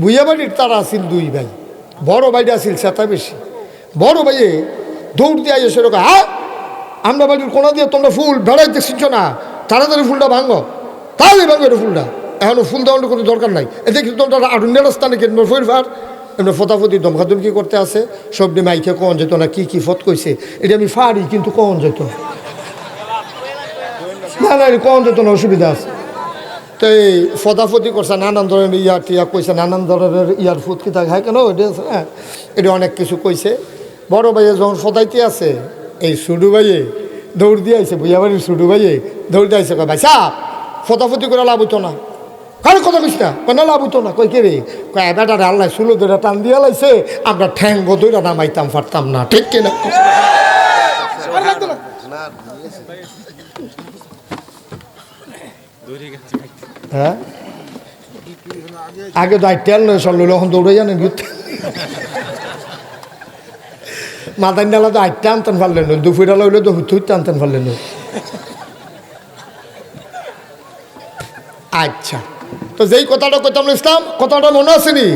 বুইয়া বাড়ির তারা আছিল দুই ভাই। বড় ভাইটা আছিল সেটা বেশি বড় ভাইয়ে দৌড় দিয়ে এসে রোকা হ্যাঁ আমরা বাড়ির কোনা দিয়ে তোমরা ফুল বেড়াইতে শিখছো না, তাড়াতাড়ি ফুলটা ভাঙো। তাড়াতাড়ি ভাঙো এটা ফুলটা। এখনও ফুল দেওয়ার কোনো দরকার নাই। এ দেখি তোমরা আটুন্ডের রাস্তা নাকি ফের ফার এমনি ফতাফতি দমখাদমকি করতে আছে। সবনি মাইকে কন যেত না, কি কি ফত কইছে। এটা আমি ফাড়ি, কিন্তু কন যেত? না না কখন যেত না, অসুবিধা আছে। তো এই ফদাফতি করছে নানান ধরনের ইয়ার টিয়া কইছে নানান ধরনের ইয়ার ফুট কি থাকে হ্যাঁ কেন এটা আছে, হ্যাঁ এটা অনেক কিছু কইছে বড় ভাইয়ে যখন ফদাইতে আছে এই সুডু ভাইয়ে দৌড় দিয়ে আইছে বুঝা বাড়ির সুডু ভাইয়ে দৌড় দিয়ে আইছে কয় ভাই সাপ ফতাফতি করে লাভ হইতো না কারও কথা কইস না কয় না লাভ হইতো না কই কে রে কয় বেটারে আল্লাহ সুলো ধরে টান দিয়ে লাইছে আমরা ঠ্যাঙ্গ দইরা নামাইতাম পারতাম না ঠিক কিনা হ্যাঁ? আগে তো আইটেল নয় লইলে এখন দৌড়ে জানেন মাদান ডালা তো আইটটা আনতেন পারলেন দুপুরা লইলে তো হুত হুইতে আনতেন পারলেন না। আচ্ছা তো যেই কথাটা কইতাম ইসলাম, কথাটা মনে আছে নি?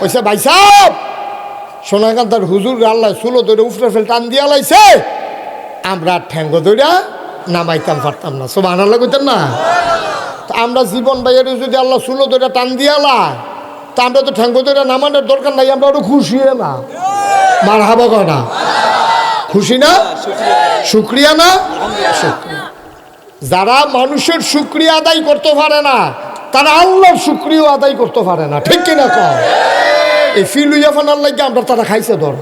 কইছে, ভাই সাহেব সোনাকান্তার হুজুর আল্লাহ সুলো ধরে উফরে ফেল টান দিয়া লাইছে। আমরা ঠ্যাঙ্গ ধইরা নামাইতাম পারতাম না। সব আনাল্লা কইতেন না? তা আমরা জীবন বাইরে যদি আল্লাহ সুলো ধরে টান দিয়ালা তা আমরা তো ঠ্যাঙ্গ ধরে নামানোর দরকার নাই, আমরা ওটা খুশি না। মার হাবা না? খুশি না? শুক্রিয়া না? যারা মানুষের শুক্রিয়া আদায় করতে পারে না, তারা আল্লাহর শুক্রিয়া আদায় করতে পারে না। ঠিক কিনা কম এই ফিল উইয়া ফানার লাগে আমরা তারা খাইছে ধর।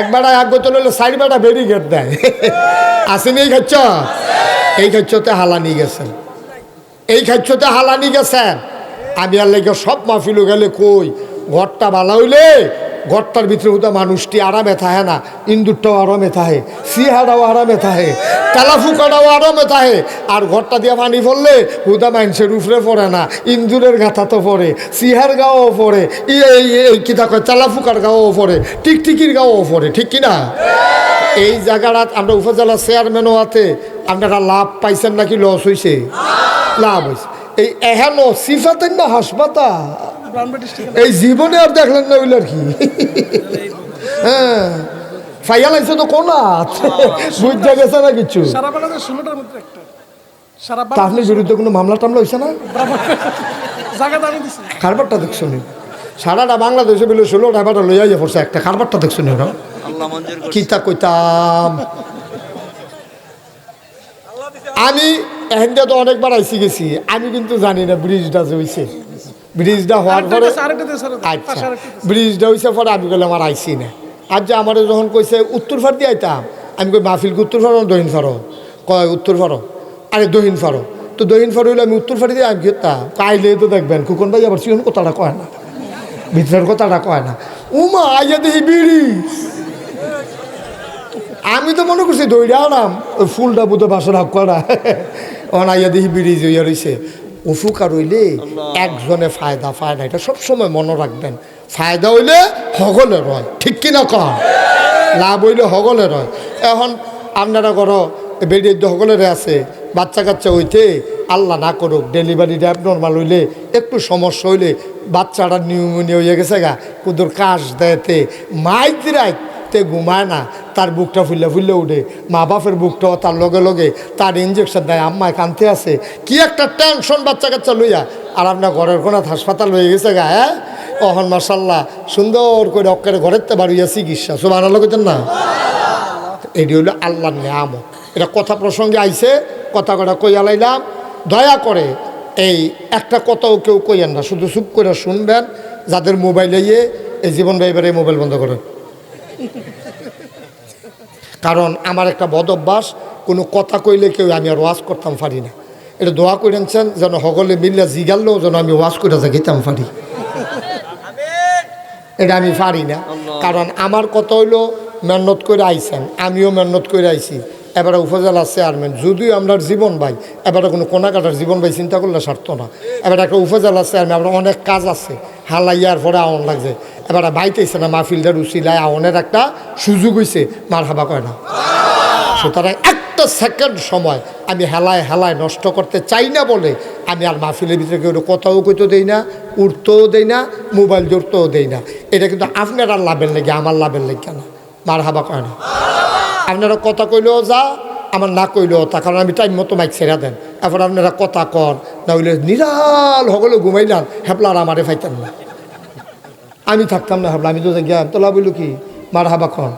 এক বেড়া এক বোতল হলে সাইড বেড়া ব্যারিকেড দেয়। আসেনি, এই খাচ্ছ? এই খাচ্ছতে হালানি গেছেন এই খাচ্ছতে হালানি গেছেন। আমি আর লেগে সব মাহফিলও গেলে কই? ঘরটা ভালো হইলে ঘরটার ভিতরে হুদা মানুষটি আরামে থাহে না, ইন্দুরটাও আরামে থাহে সিহাটাও আরামে থাহে তেলাফুকাটাও আরামে থাহে আর ঘরটা দিয়ে পানি পড়লে হুদা মানুষের উপরে পড়ে না, ইন্দুরের গাথা তো পড়ে সিহার গাও পড়ে এই কিতা কয় তেলাফুকার গাও পড়ে, টিকটিকির গাও পড়ে, ঠিক কিনা এই জায়গাটা আমরা উপজেলা চেয়ারম্যানও আছে আপনারা লাভ পাইছেন নাকি লস হয়েছে লাভ হয়েছে এই এহেন সিফাতেন না হাসপাতাল। এই জীবনে আর দেখলেন না ওইলার কি? হ্যাঁ। ফাইয়া লাগছে তো কোনাত? বুঝতে গেছে না কিছু? সারা বাংলাদেশ ষোলোটার মধ্যে একটা। সারা তা বিরুদ্ধে কোনো মামলা টামলা হয়েছে না? কারবারটা দেখছ নি? সারাটা বাংলাদেশে বলে ষোলো ড্রাইভারটা লইয়া যাই পড়ছে একটা। কারবারটা দেখছ নি ওরা? আল্লাহ মঞ্জুর করছে। কিতা কইতাম? আমি এখানটা তো অনেকবার আইসি গেছি। আমি কিন্তু জানি না ব্রিজটা যে হয়েছে ব্রিজটা হওয়ার পরে আচ্ছা ব্রিজটা হয়েছে পরে আমি গেলে আমার আইসি না। আর যে আমার যখন কইছে উত্তর ফার দিয়ে আইতাম। আমি কই মাহফিল কি উত্তর ফারো দহিন ফারো? কয় উত্তর ফারো। আরে দহিন ফারো। তো দহিন ফারো হইলে আমি উত্তর ফারি দিয়ে আমি খেতাম কাইলে তো দেখবেন কুকন ভাই আবার চিকন কথাটা কয় না। ভিতরের কথাটা কয় না। উমা আইয়া দেখি ব্রিজ আমি তো মনে করছি দৌড়ে আনাম ওই ফুলটা বুধ বাসর হাক করা। অনাইয়া দেখি ব্রিজ হইয়া রয়েছে উফুকার হইলে একজনে ফায়দা ফায়দা। এটা সবসময় মনে রাখবেন। ফায়দা হইলে হগলের হয় ঠিক কিনা কন লাভ হইলে হগলের হয় এখন আপনারা করো বেরিয়ে হগলের আছে, বাচ্চা কাচ্চা হইতে আল্লাহ না করুক ডেলিভারি ডেলিভারিটা অ্যাবনর্মাল হইলে, একটু সমস্যা হইলে বাচ্চাটা নিউমোনিয়া হয়ে গেছে গা। কুদুর কাশ দেয়তে, মাইত রাইতে ঘুমায় না, তার বুকটা ফুললে ফুললে উঠে। মা বাপের বুকটাও তার লগে লগে, তার ইঞ্জেকশন দেয় আম্মায় কানতে আছে। কি একটা টেনশন বাচ্চা কাচ্চা লইয়া। আর আপনার ঘরের কোনাত হাসপাতাল হয়ে গেছে গা হ্যাঁ? অহন মার্শাল্লাহ সুন্দর করে অক্কারে ঘরের তো বাড়িয়া চিকিৎসা। সব আনালো কইতেন না? এটি হলো আল্লাহর নিয়ামত। এটা কথা প্রসঙ্গে আইছে, কথা কটা কইয়া লাইলাম। দয়া করে এই একটা কথাও কেউ কইয়েন না, শুধু চুপ করে শুনবেন, যাদের মোবাইলে ইয়ে এই জীবন ভাইবারে মোবাইল বন্ধ করেন। কারণ আমার একটা বদ অভ্যাস কোনো কথা কইলে কেউ আমি আর ওয়াজ করতাম পারি না। এটা দোয়া করেছেন যেন সকলে মিললে জিগাললেও যেন আমি ওয়াজ করে যাইতাম পারি। এটা আমি পারি না। কারণ আমার কথা হইল মেহনত করে আইছেন আমিও মেহনত করে আইছি। এবারে উপজেলা চেয়ারম্যান যদিও আমরা জীবন ভাই এবারে কোনো কোনাকাটার জীবন ভাই চিন্তা করলে সারত না। এবারে একটা উপজেলা চেয়ারম্যান আমরা অনেক কাজ আছে। হালাইয়ার পরে আওয়ান লাগছে। এবারে বাইতেছে না মাহফিলটার উচিলায় আওয়ানের একটা সুযোগ হয়েছে মার হাবা কয় না। সুতরাং একটা সেকেন্ড সময় আমি হেলায় হেলায় নষ্ট করতে চাই না বলে আমি আর মাহফিলের ভিতরে কেউ কথাও কইতে দেই না, উঠতেও দেই না, মোবাইল জড়তেও দেই না। এটা কিন্তু আপনার আর লাভের লেগে, আমার লাভের লেগে না। মার হাবা কয় না। আপনারা কথা কইলেও যা, আমার না কইলেও তা, কারণ আমি টাইম মতো মাইক ছেড়া দেন। এখন আপনারা কথা কন না হইলে নিরাল সকলে ঘুমাইলাম হেপলার আমারে ফাইতেন না। আমি থাকতাম না হাবলা আমি তো গিয়া তোলা বলল কি? মার হাবা কন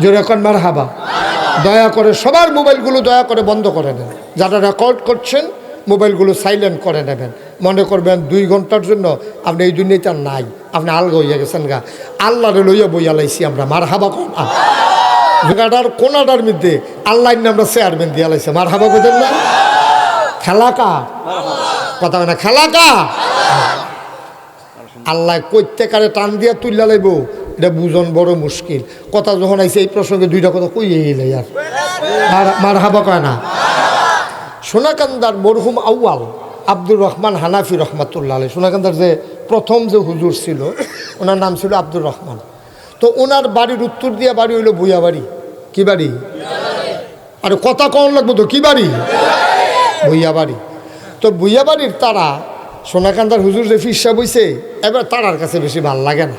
জোরে এখন মার হাবা দয়া করে সবার মোবাইলগুলো দয়া করে বন্ধ করে দেন। যারা রেকর্ড করছেন মোবাইলগুলো সাইলেন্ট করে নেবেন। মনে করবেন দুই ঘণ্টার জন্য আপনি এই দুনিয়াতে আর নাই। আপনি আলগা হইয়া গেছেন গা। আল্লাহরে লইয়া বইয়া লাইছি আমরা মার হাবা কন কোনাটার মধ্যে আল্লাহ আমরা চেয়ারম্যান দিয়া লাইছে মার হাবা কোথায় না? খেলা কা কথা না খেলা কা আল্লাহ কইতে টান দিয়া তুললা লাইব, এটা বুঝন বড় মুশকিল। কথা যখন আইছে এই প্রসঙ্গে দুইটা কথা কই এলে আর। মার- হাবা কয় না। সোনাকান্দার মরহুম আউয়াল, আব্দুর রহমান হানাফি রহমাতুল্লাহ আলাই সোনাকান্দার যে প্রথম যে হুজুর ছিল, ওনার নাম ছিল আব্দুর রহমান। তো ওনার বাড়ির উত্তর দিয়া বাড়ি হইল বুয়া বাড়ি কি বাড়ি? আরে কথা কম লাগবো তো, কি বাড়ি? ভুইয়া বাড়ি তো ভুইয়া বাড়ির তারা, সোনাকান্দার হুজুর যে ফিরসা বইছে, এবার তারার কাছে বেশি ভালো লাগে না।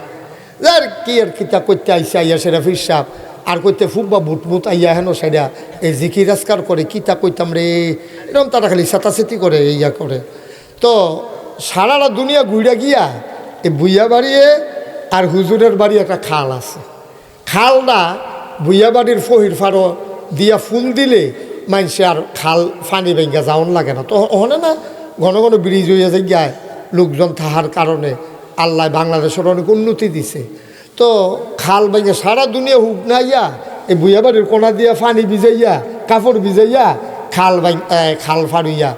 আর কি আর কিতা করতে আইসা, আইয়া সেটা ফিসাব আর করতে ফুকবা বুটমুট আইয়া হেন সেটা এই জিকি রাজকার করে কিতা কইতাম রে? এরকম তারা খালি সাতাসেতি করে, ইয়া করে। তো সারাটা দুনিয়া ঘুরে গিয়া, এই বুইয়া বাড়িয়ে আর হুজুরের বাড়ি একটা খাল আছে। খালটা বুইয়া বাড়ির ফহির ফারো দিয়া ফুল দিলে মানুষে আর খাল ফানি ভেঙ্গা যাওন লাগে না। তো ওখানে না, ঘন ঘন ব্রিজ হইয়া যায় লোকজন থাহার কারণে আল্লাহ বাংলাদেশের অনেক উন্নতি দিছে। তো খাল ভেঙে সারা দুনিয়া হুক নাইয়া, এই বুইয়া বাড়ির কোনা দিয়া ফানি ভিজাইয়া, কাপড় ভিজাইয়া, খাল ভাই খাল ফাড়ুইয়া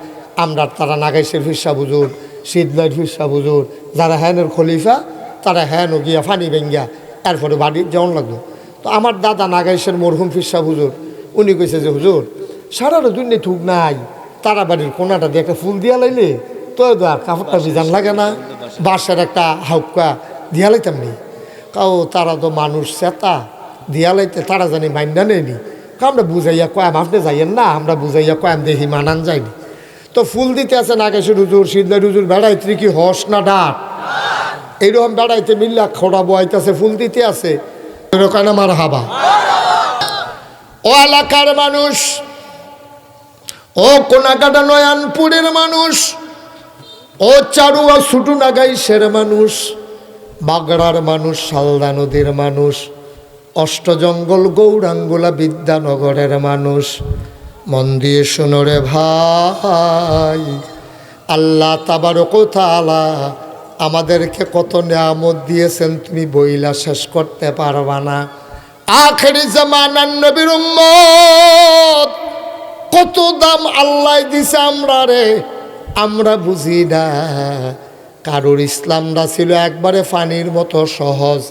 আমরা তারা নাগাইশের ফিরসা বুজুর শীতলাইট ফিরসা বুজুর, যারা হ্যানের খলিফা, তারা হ্যান গিয়া ফানি ভেঙ্গা এরপরে বাড়ি যেমন লাগল। তো আমার দাদা নাগাইশের মরহুম ফিরসা হুজুর উনি কইছে যে, হুজুর সারাটা দুনিয়া থুক নাই। তারা বাড়ির কোনাটা দিয়ে একটা ফুল দিয়া লাইলে তো আর কাপড়টা বিজান লাগে না। বাসার একটা হাউকা দিয়া লাইতাম নি। কাউ তারা তো মানুষ চেতা দিয়া লাইতে তারা জানি মাইন্ডা নেয়নি আমরা বুঝাইয়া কয়াম আপনি যাইয়েন না আমরা বুঝাইয়া কয়াম দেখি মানান যায়নি তো ফুল দিতে আছে নাগেশের হুজুর সিদ্ধা হুজুর বেড়াইতে কি হস না ডাক? এইরকম বেড়াইতে মিল্লা খোড়া বয়াইতেছে ফুল দিতে আছে। এরকম আমার হাবা ও এলাকার মানুষ ও কোনাকাটা নয়ানপুরের মানুষ, ও চারুয়া ছুটু নাগাইশের মানুষ, বাগড়ার মানুষ সালদা নদীর মানুষ, অষ্টজঙ্গল গৌরাঙ্গুলা বিদ্যানগরের মানুষ। মন দিয়ে শুনোরে ভাই, আল্লাহ তাবার কোথালা আমাদেরকে কত নিয়ামত দিয়েছেন, তুমি বইলা শেষ করতে পারবা না। আখেরি জামানার নবীর উম্মত কত দাম আল্লাহ দিছে আমরা রে আমরা বুঝি না। কারোর ইসলামটা ছিল একবারে ফানির মতো সহজ।